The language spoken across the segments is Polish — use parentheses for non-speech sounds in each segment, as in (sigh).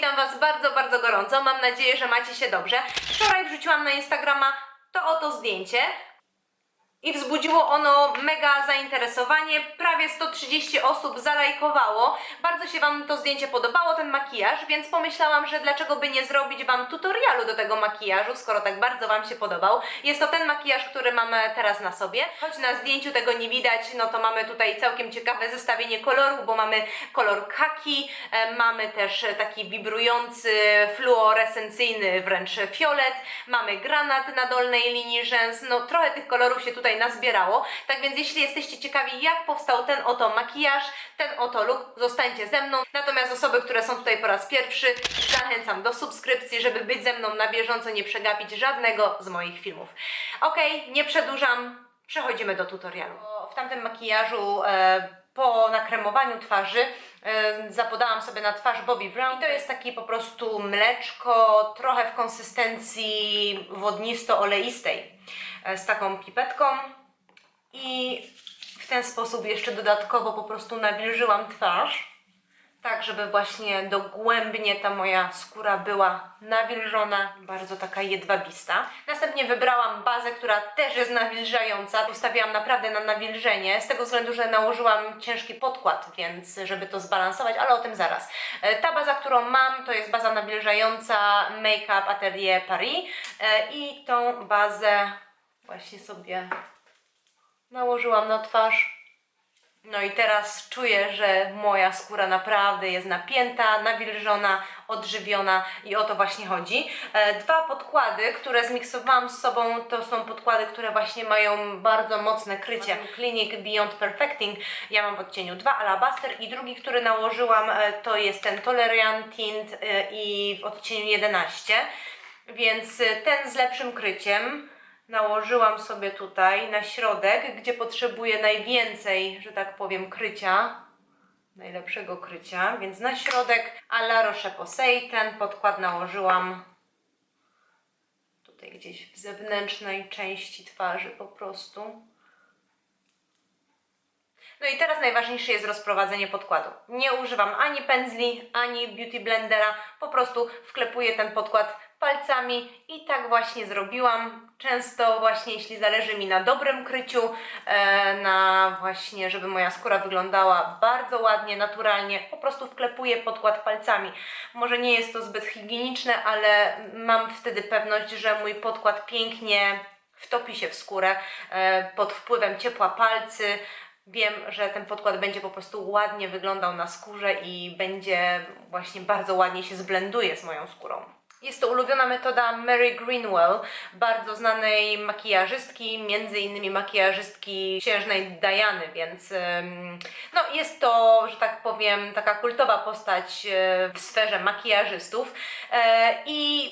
Witam Was bardzo, bardzo gorąco. Mam nadzieję, że macie się dobrze. Wczoraj wrzuciłam na Instagrama to oto zdjęcie. I wzbudziło ono mega zainteresowanie. Prawie 130 osób zalajkowało. Bardzo się Wam to zdjęcie podobało, ten makijaż, więc pomyślałam, że dlaczego by nie zrobić Wam tutorialu do tego makijażu, skoro tak bardzo Wam się podobał. Jest to ten makijaż, który mamy teraz na sobie. Choć na zdjęciu tego nie widać, no to mamy tutaj całkiem ciekawe zestawienie kolorów, bo mamy kolor kaki, e, mamy też taki wibrujący, fluorescencyjny wręcz fiolet, mamy granat na dolnej linii rzęs, no trochę tych kolorów się tutaj nazbierało, tak więc jeśli jesteście ciekawi jak powstał ten oto makijaż, ten oto look, zostańcie ze mną. Natomiast osoby, które są tutaj po raz pierwszy, zachęcam do subskrypcji, żeby być ze mną na bieżąco, nie przegapić żadnego z moich filmów. Okej, nie przedłużam, przechodzimy do tutorialu. W tamtym makijażu e, po nakremowaniu twarzy zapodałam sobie na twarz Bobbi Brown. I to jest taki po prostu mleczko, trochę w konsystencji wodnisto-oleistej e, z taką pipetką. I w ten sposób jeszcze dodatkowo po prostu nawilżyłam twarz tak, żeby właśnie dogłębnie ta moja skóra była nawilżona, bardzo taka jedwabista. Następnie wybrałam bazę, która też jest nawilżająca. Ustawiłam naprawdę na nawilżenie, z tego względu, że nałożyłam ciężki podkład, więc żeby to zbalansować, ale o tym zaraz. E, Ta baza, którą mam, to jest baza nawilżająca Make Up Atelier Paris E, i tą bazę właśnie sobie nałożyłam na twarz. No i teraz czuję, że moja skóra naprawdę jest napięta, nawilżona, odżywiona i o to właśnie chodzi. E, Dwa podkłady, które zmiksowałam z sobą, to są podkłady, które właśnie mają bardzo mocne krycie. Clinic Beyond Perfecting, ja mam w odcieniu 2 Alabaster i drugi, który nałożyłam e, to jest ten Tolerian Tint e, i w odcieniu 11. Więc ten z lepszym kryciem nałożyłam sobie tutaj na środek, gdzie potrzebuję najwięcej, że tak powiem, krycia, najlepszego krycia, więc na środek a La Roche-Posay ten podkład nałożyłam tutaj gdzieś w zewnętrznej części twarzy po prostu. No i teraz najważniejsze jest rozprowadzenie podkładu. Nie używam ani pędzli, ani beauty blendera, po prostu wklepuję ten podkład palcami i tak właśnie zrobiłam. Często właśnie jeśli zależy mi na dobrym kryciu, e, na właśnie, żeby moja skóra wyglądała bardzo ładnie, naturalnie, po prostu wklepuję podkład palcami. Może nie jest to zbyt higieniczne, ale mam wtedy pewność, że mój podkład pięknie wtopi się w skórę e, pod wpływem ciepła palcy. Wiem, że ten podkład będzie po prostu ładnie wyglądał na skórze i będzie właśnie bardzo ładnie się zblenduje z moją skórą. Jest to ulubiona metoda Mary Greenwell, bardzo znanej makijażystki, między innymi makijażystki księżnej Diany, więc no jest to, że tak powiem, taka kultowa postać e, w sferze makijażystów e, i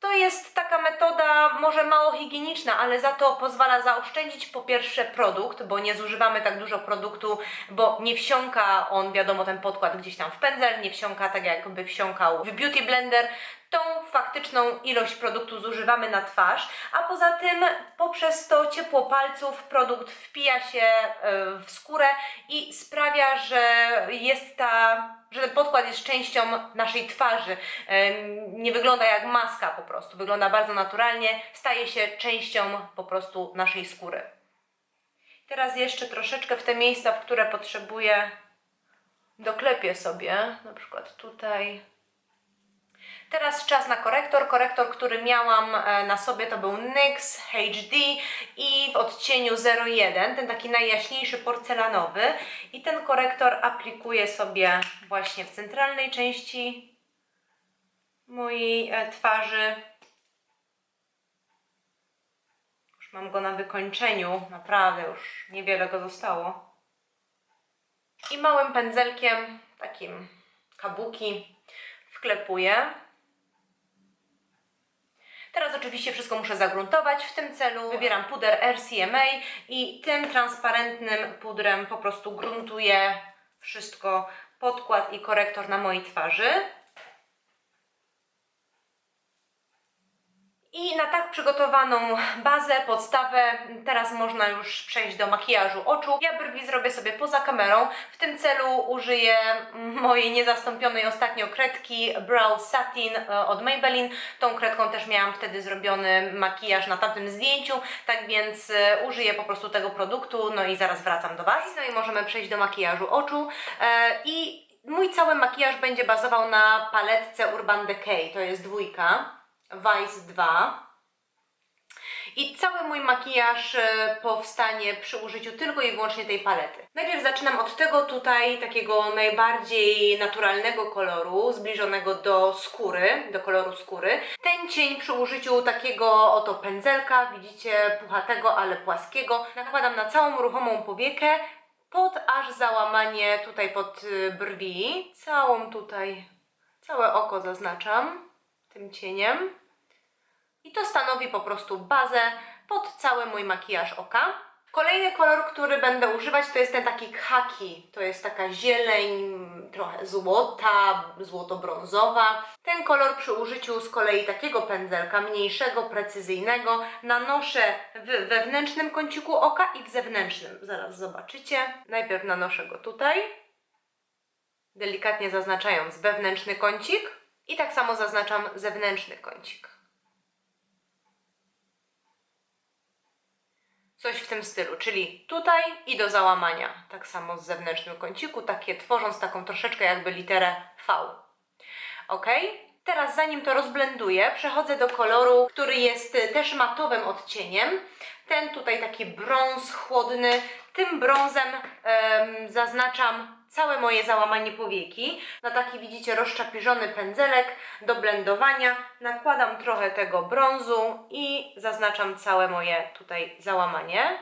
to jest taka metoda może mało higieniczna, ale za to pozwala zaoszczędzić po pierwsze produkt, bo nie zużywamy tak dużo produktu, bo nie wsiąka on, wiadomo, ten podkład gdzieś tam w pędzel, nie wsiąka tak jakby wsiąkał w beauty blender. Tą faktyczną ilość produktu zużywamy na twarz, a poza tym poprzez to ciepło palców produkt wpija się e, w skórę i sprawia, że jest ta, że ten podkład jest częścią naszej twarzy. Em, Nie wygląda jak maska po prostu, wygląda bardzo naturalnie, staje się częścią po prostu naszej skóry. Teraz jeszcze troszeczkę w te miejsca, w które potrzebuję, doklepię sobie, na przykład tutaj. Teraz czas na korektor. Korektor, który miałam e, na sobie to był NYX HD i w odcieniu 01, ten taki najjaśniejszy porcelanowy. I ten korektor aplikuję sobie właśnie w centralnej części mojej e, twarzy. Już mam go na wykończeniu, naprawdę już niewiele go zostało. I małym pędzelkiem, takim kabuki, wklepuję. Teraz oczywiście wszystko muszę zagruntować. W tym celu wybieram puder RCMA i tym transparentnym pudrem po prostu gruntuję wszystko, podkład i korektor na mojej twarzy. I na tak przygotowaną bazę, podstawę, teraz można już przejść do makijażu oczu. Ja brwi zrobię sobie poza kamerą. W tym celu użyję mojej niezastąpionej ostatnio kredki Brow Satin e, od Maybelline. Tą kredką też miałam wtedy zrobiony makijaż na tamtym zdjęciu, tak więc e, użyję po prostu tego produktu, no i zaraz wracam do Was. No i możemy przejść do makijażu oczu. E, I mój cały makijaż będzie bazował na paletce Urban Decay, to jest dwójka. Vice 2. I cały mój makijaż e, powstanie przy użyciu tylko i wyłącznie tej palety. Najpierw zaczynam od tego tutaj takiego najbardziej naturalnego koloru, zbliżonego do skóry, do koloru skóry. Ten cień przy użyciu takiego oto pędzelka, widzicie, puchatego, ale płaskiego, nakładam na całą ruchomą powiekę, pod aż załamanie tutaj pod y, brwi, całą tutaj, całe oko zaznaczam tym cieniem. I to stanowi po prostu bazę pod cały mój makijaż oka. Kolejny kolor, który będę używać, to jest ten taki khaki. To jest taka zieleń, trochę złota, złoto-brązowa. Ten kolor przy użyciu z kolei takiego pędzelka, mniejszego, precyzyjnego, nanoszę w wewnętrznym kąciku oka i w zewnętrznym. Zaraz zobaczycie. Najpierw nanoszę go tutaj, delikatnie zaznaczając wewnętrzny kącik i tak samo zaznaczam zewnętrzny kącik. Coś w tym stylu, czyli tutaj i do załamania. Tak samo z zewnętrznym kąciku, takie tworząc taką troszeczkę jakby literę V. Ok? Teraz zanim to rozblenduję, przechodzę do koloru, który jest też matowym odcieniem. Ten tutaj taki brąz chłodny. Tym brązem em, zaznaczam całe moje załamanie powieki. Na taki widzicie rozczapiżony pędzelek do blendowania. Nakładam trochę tego brązu i zaznaczam całe moje tutaj załamanie.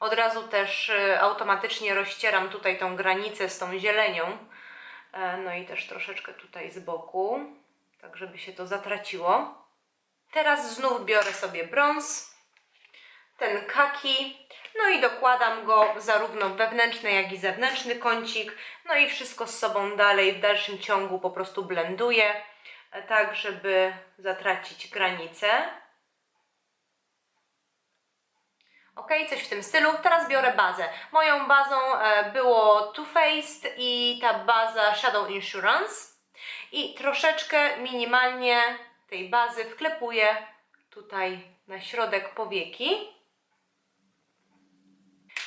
Od razu też y, automatycznie rozcieram tutaj tą granicę z tą zielenią. E, No i też troszeczkę tutaj z boku, tak żeby się to zatraciło. Teraz znów biorę sobie brąz, ten kaki, no i dokładam go zarówno wewnętrzny, jak i zewnętrzny kącik. No i wszystko z sobą dalej w dalszym ciągu po prostu blenduję, e, tak żeby zatracić granicę. Ok, coś w tym stylu. Teraz biorę bazę. Moją bazą e, było Too Faced i ta baza Shadow Insurance. I troszeczkę minimalnie tej bazy wklepuję tutaj na środek powieki.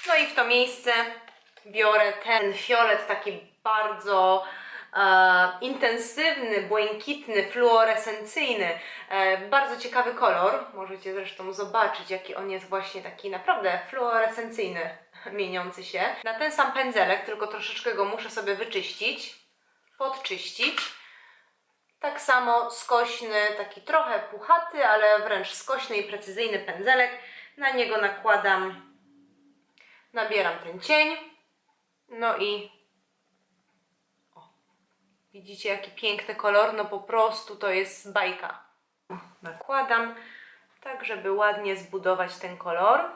No i w to miejsce biorę ten fiolet taki bardzo e, intensywny, błękitny, fluorescencyjny. E, bardzo ciekawy kolor. Możecie zresztą zobaczyć, jaki on jest właśnie taki naprawdę fluorescencyjny, (laughs) mieniący się. Na ten sam pędzelek, tylko troszeczkę go muszę sobie wyczyścić, podczyścić. Tak samo skośny, taki trochę puchaty, ale wręcz skośny i precyzyjny pędzelek. Na niego nakładam, nabieram ten cień. No i o, widzicie jaki piękny kolor? No po prostu to jest bajka. Nakładam, tak żeby ładnie zbudować ten kolor.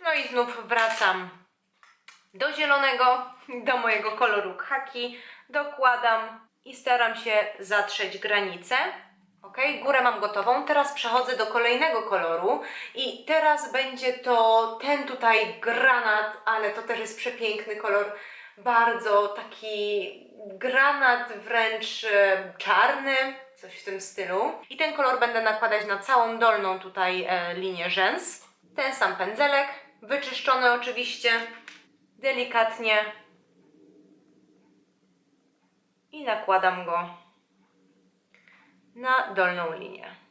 No i znów wracam do zielonego, do mojego koloru khaki, dokładam i staram się zatrzeć granicę. Ok, górę mam gotową. Teraz przechodzę do kolejnego koloru i teraz będzie to ten tutaj granat, ale to też jest przepiękny kolor. Bardzo taki granat wręcz e, czarny, coś w tym stylu. I ten kolor będę nakładać na całą dolną tutaj e, linię rzęs. Ten sam pędzelek, wyczyszczony oczywiście, delikatnie i nakładam go na dolną linię.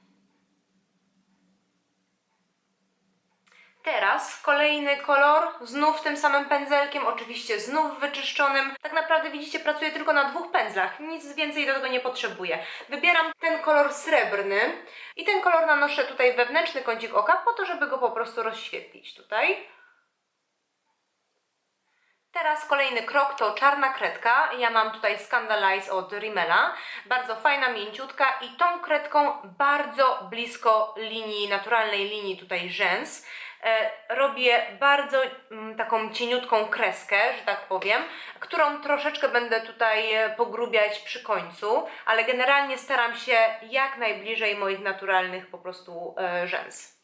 Teraz kolejny kolor, znów tym samym pędzelkiem, oczywiście znów wyczyszczonym. Tak naprawdę widzicie, pracuję tylko na dwóch pędzlach, nic więcej do tego nie potrzebuję. Wybieram ten kolor srebrny i ten kolor nanoszę tutaj wewnętrzny kącik oka po to, żeby go po prostu rozświetlić tutaj. Teraz kolejny krok to czarna kredka. Ja mam tutaj Scandalize od Rimmela. Bardzo fajna, mięciutka i tą kredką bardzo blisko linii, naturalnej linii tutaj rzęs e, robię bardzo mm, taką cieniutką kreskę, że tak powiem, którą troszeczkę będę tutaj e, pogrubiać przy końcu, ale generalnie staram się jak najbliżej moich naturalnych po prostu e, rzęs.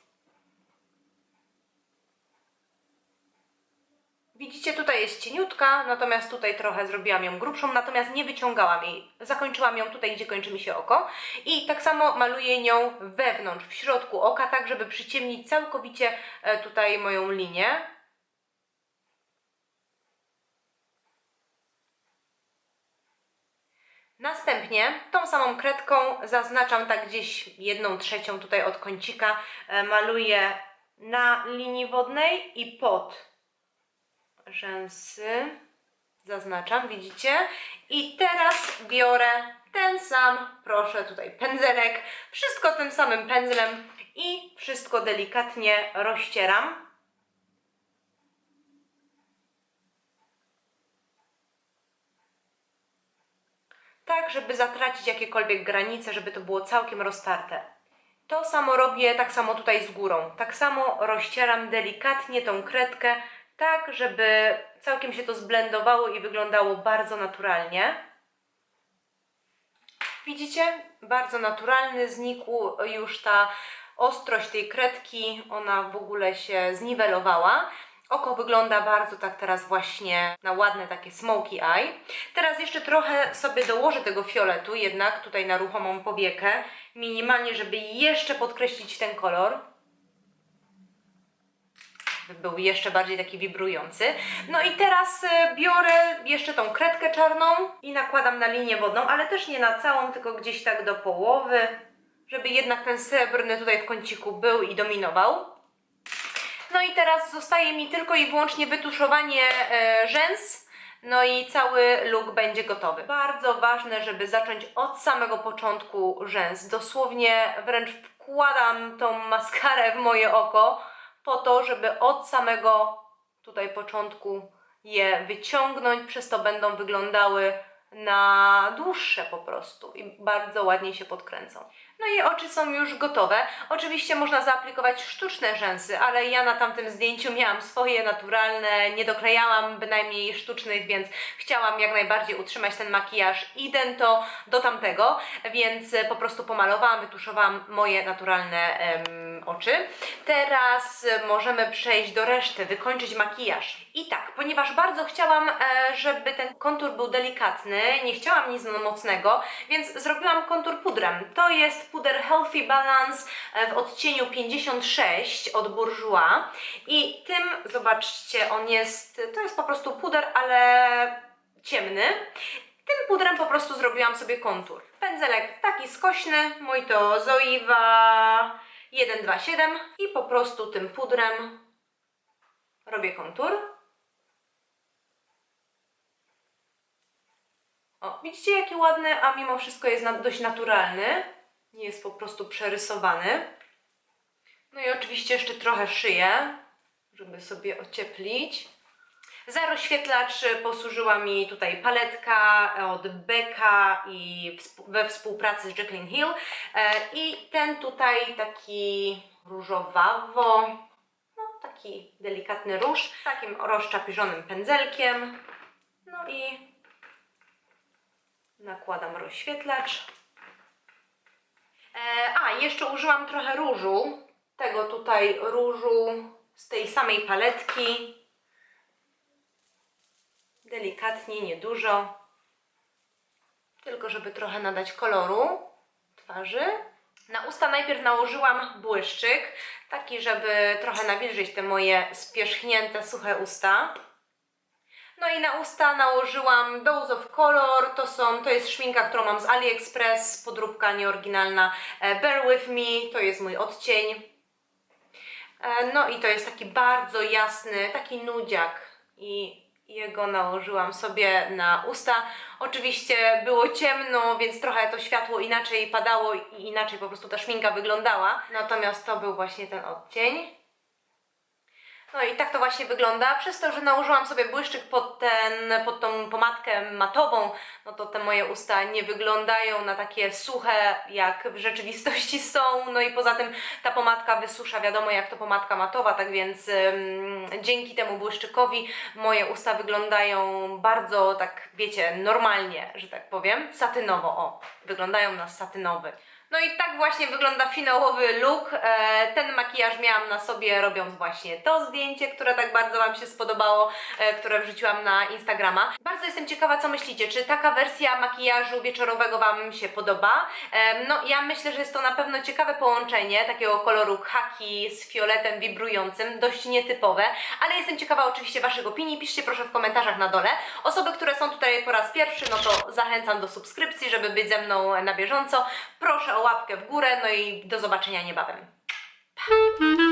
Widzicie, tutaj jest cieniutka, natomiast tutaj trochę zrobiłam ją grubszą, natomiast nie wyciągałam jej. Zakończyłam ją tutaj, gdzie kończy mi się oko. I tak samo maluję nią wewnątrz, w środku oka, tak żeby przyciemnić całkowicie e, tutaj moją linię. Następnie tą samą kredką zaznaczam tak gdzieś jedną trzecią tutaj od kącika, e, maluję na linii wodnej i pod rzęsy. Zaznaczam, widzicie? I teraz biorę ten sam, proszę tutaj pędzelek, wszystko tym samym pędzlem i wszystko delikatnie rozcieram. Tak, żeby zatracić jakiekolwiek granice, żeby to było całkiem roztarte. To samo robię tak samo tutaj z górą. Tak samo rozcieram delikatnie tą kredkę, tak żeby całkiem się to zblendowało i wyglądało bardzo naturalnie. Widzicie? Bardzo naturalny, znikł już ta ostrość tej kredki, ona w ogóle się zniwelowała. Oko wygląda bardzo tak teraz właśnie na ładne takie smoky eye. Teraz jeszcze trochę sobie dołożę tego fioletu, jednak tutaj na ruchomą powiekę, minimalnie, żeby jeszcze podkreślić ten kolor był jeszcze bardziej taki wibrujący. No i teraz e, biorę jeszcze tą kredkę czarną i nakładam na linię wodną, ale też nie na całą, tylko gdzieś tak do połowy, żeby jednak ten srebrny tutaj w kąciku był i dominował. No i teraz zostaje mi tylko i wyłącznie wytuszowanie e, rzęs. No i cały look będzie gotowy. Bardzo ważne, żeby zacząć od samego początku rzęs. Dosłownie wręcz wkładam tą maskarę w moje oko po to, żeby od samego tutaj początku je wyciągnąć, przez to będą wyglądały na dłuższe po prostu i bardzo ładnie się podkręcą. No i oczy są już gotowe. Oczywiście można zaaplikować sztuczne rzęsy, ale ja na tamtym zdjęciu miałam swoje naturalne, nie doklejałam bynajmniej sztucznych, więc chciałam jak najbardziej utrzymać ten makijaż idento do tamtego, więc po prostu pomalowałam, wytuszowałam moje naturalne em, oczy. Teraz możemy przejść do reszty, wykończyć makijaż. I tak, ponieważ bardzo chciałam, e, żeby ten kontur był delikatny, nie chciałam nic mocnego, więc zrobiłam kontur pudrem. To jest puder Healthy Balance e, w odcieniu 56 od Bourjois i tym, zobaczcie, on jest, to jest po prostu puder, ale ciemny. Tym pudrem po prostu zrobiłam sobie kontur. Pędzelek taki skośny, mój to Zoiva 127 i po prostu tym pudrem robię kontur. O, widzicie jaki ładny, a mimo wszystko jest dość naturalny. Nie jest po prostu przerysowany. No i oczywiście jeszcze trochę szyję, żeby sobie ocieplić. Za rozświetlacz posłużyła mi tutaj paletka od Becca i we współpracy z Jacqueline Hill. E, I ten tutaj taki różowawo, no taki delikatny róż, takim rozczapierzonym pędzelkiem. No i nakładam rozświetlacz. E, a, jeszcze użyłam trochę różu, tego tutaj różu z tej samej paletki. Delikatnie, niedużo. Tylko żeby trochę nadać koloru twarzy. Na usta najpierw nałożyłam błyszczyk, taki żeby trochę nawilżyć te moje spierzchnięte, suche usta. No i na usta nałożyłam Dose of Color, to, są, to jest szminka, którą mam z AliExpress, podróbka nieoryginalna e, Bear With Me, to jest mój odcień. E, No i to jest taki bardzo jasny, taki nudziak i jego nałożyłam sobie na usta. Oczywiście było ciemno, więc trochę to światło inaczej padało i inaczej po prostu ta szminka wyglądała. Natomiast to był właśnie ten odcień. No i tak to właśnie wygląda. Przez to, że nałożyłam sobie błyszczyk pod, ten, pod tą pomadkę matową, no to te moje usta nie wyglądają na takie suche, jak w rzeczywistości (laughs) są. No i poza tym ta pomadka wysusza, wiadomo jak to pomadka matowa, tak więc ym, dzięki temu błyszczykowi moje usta wyglądają bardzo tak, wiecie, normalnie, że tak powiem, satynowo, o, wyglądają na satynowy. No i tak właśnie wygląda finałowy look. E, ten makijaż miałam na sobie robiąc właśnie to zdjęcie, które tak bardzo Wam się spodobało, e, które wrzuciłam na Instagrama. Bardzo jestem ciekawa, co myślicie. Czy taka wersja makijażu wieczorowego Wam się podoba? E, no ja myślę, że jest to na pewno ciekawe połączenie takiego koloru khaki z fioletem wibrującym, dość nietypowe, ale jestem ciekawa oczywiście Waszych opinii. Piszcie proszę w komentarzach na dole. Osoby, które są tutaj po raz pierwszy, no to zachęcam do subskrypcji, żeby być ze mną na bieżąco. Proszę łapkę w górę, no i do zobaczenia niebawem. Pa!